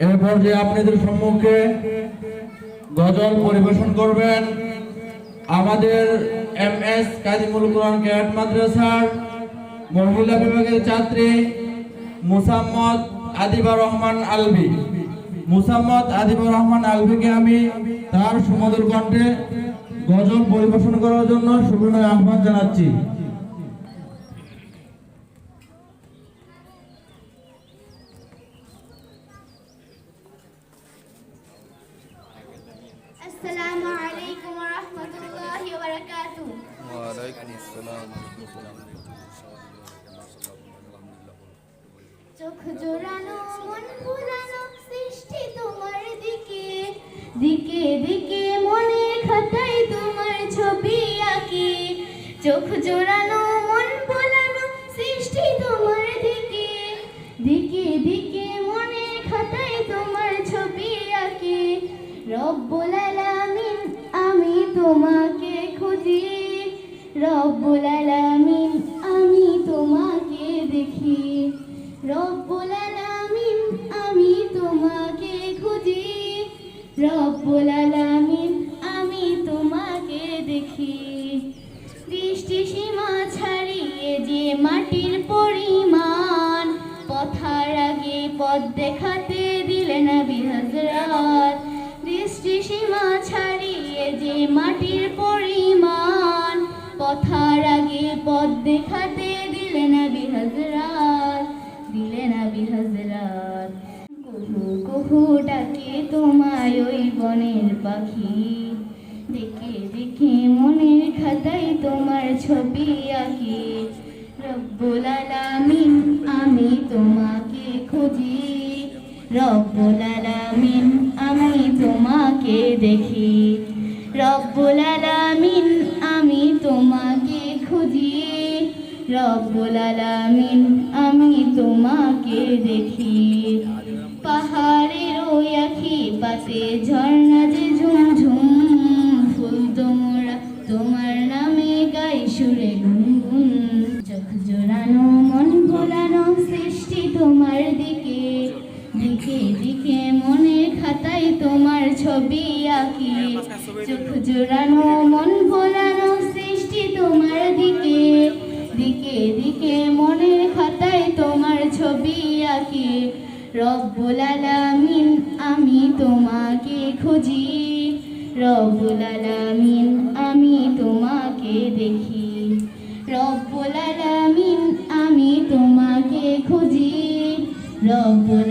এরপর যে আপনাদের সম্মুখে গজল পরিবেশন করবেন আমাদের এম এস কাজিমুল কোরআন ক্যাট মাদ্রাসার মহিলা বিভাগের ছাত্রী মুসাম্মদ আদিবা রহমান আলবি মুসাম্মদ আদিবা রহমান আলবিকে আমি তার সুমধুর কণ্ঠে গজল পরিবেশন করার জন্য সুবিনয় আহ্বান জানাচ্ছি। চোখ জোড়ানো মন পুরানো সৃষ্টি তোমার দিকে। দিকে দিকে মনে খাতায় তোমার ছবি আঁকি। চোখ জোড়ানো মন সৃষ্টি তোমার দিকে। দিকে দিকে রব্বুল আলামিন, আমি তোমাকে খুঁজি। রব্বুল আলামিন, আমি তোমাকে দেখি। রব্বুল আলামিন, আমি তোমাকে খুঁজি। রব্বুল আলামিন, আমি তোমাকে দেখি। দৃষ্টি সীমা ছাড়িয়ে যে মাটির পরিমাণ, পথার আগে পথ দেখাতে দিলেন হযরত। দৃষ্টি সীমা ছাড়িয়ে যে মাটির পরিমাণ পথার আগে পথ দেখাতে দিলেন নবী হযরত দিলেন নবী হযরত। কহু কুহু ডাকে তোমায় ওই বনের পাখি, দেখে দেখে মনের খাতায় তোমার ছবি আঁকি। রব্বুল আলামিন, আমি তোমাকে খুঁজি। রব্বুল আলামিন দেখি। রব্বুল আলামিন, আমি তোমাকে খুঁজি। রব্বুল আলামিন, আমি তোমাকে দেখি। পাহাড়ের ওই আখি পাতে ঝর্ণা যে ঝুমঝুম। ফুল তোমরা তোমার নামে গাই সুরে গুনগুন। চোখ জোড়ানো, মন ভোলানো সৃষ্টি তোমার দিকে। দিকে দিকে মনের খাতায় ছবি আঁকি। চোখ জোড়ানো, মন ভোলানো সৃষ্টি তোমার দিকে। দিকে দিকে, মনের খাতায় তোমার ছবি আঁকি। রব্বুল আলামিন আমি তোমাকে খুঁজি। রব্বুল আলামিন আমি তোমাকে দেখি। রব্বুল আলামিন আমি তোমাকে খুঁজি। রব্বুল